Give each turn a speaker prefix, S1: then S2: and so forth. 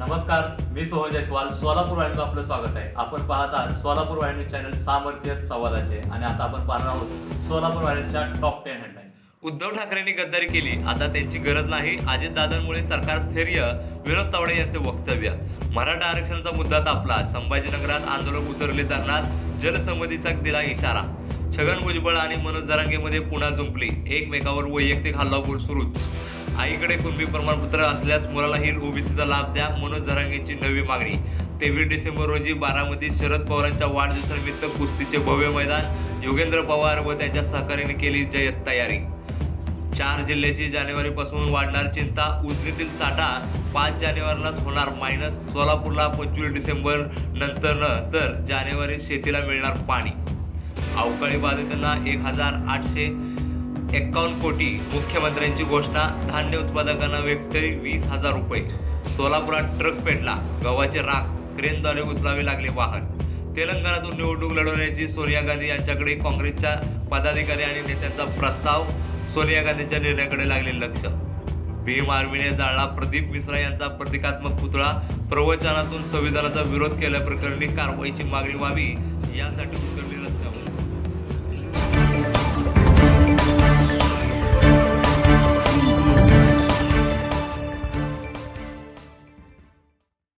S1: नमस्कार मी सोहन जयस्वाल. सोलापूर वाहिनीचं आपलं स्वागत आहे. आपण पाहत आहात सोलापूर वाहिनी चॅनल सामर्थ्य संवादाचे आणि आता आपण पाहणार आहोत सोलापूर वाहिनीच्या टॉप टेन हेडलाईन्स
S2: उद्धव ठाकरेंनी गद्दारी केली. आता त्यांची गरज नाही. अजितदादांमुळे सरकार स्थैर्य. विनोद तावडे यांचे वक्तव्य. मराठा आरक्षणाचा मुद्दा तापला. संभाजीनगरात आंदोलक उतरले धरणात जलसंमतीचा दिला इशारा. छगन भुजबळ आणि मनोज जरांगेमध्ये पुन्हा जुंपली. एकमेकावर वैयक्तिक हल्लाबोल सुरूच. आईकडे कुणबी प्रमाणपत्र असल्यास मुलालाही ओबीसीचा लाभ द्या मनोज जरांगेची नवी मागणी. तेवीस डिसेंबर रोजी बारामतीत शरद पवारांच्या वाढदिवसानिमित्त कुस्तीचे भव्य मैदान योगेंद्र पवार व त्यांच्या सहकार्याने केली जयत तयारी. चार जिल्ह्याची जानेवारीपासून वाढणार चिंता उजनीतील साठा पाच जानेवारीलाच होणार मायनस सोलापूरला पंचवीस डिसेंबर नंतरनं तर जानेवारीत शेतीला मिळणार पाणी. अवकाळी बाधितांना एक हजार आठशे एक्कावन्न कोटी मुख्यमंत्र्यांची घोषणा. धान्य उत्पादकांना व्यक्ती वीस हजार रुपये. सोलापुरात ट्रक पेटला. गव्हाचे राख क्रेनद्वारे उचलावे लागले वाहन. तेलंगणातून निवडणूक लढवण्याची सोनिया गांधी यांच्याकडे काँग्रेसच्या पदाधिकारी आणि नेत्यांचा प्रस्ताव. सोनिया गांधींच्या निर्णयाकडे लागले लक्ष. भीम आर्मीने जाळला प्रदीप मिश्रा यांचा प्रतिकात्मक पुतळा. प्रवचनातून संविधानाचा विरोध केल्याप्रकरणी कारवाईची मागणी व्हावी. यासाठी उत्तर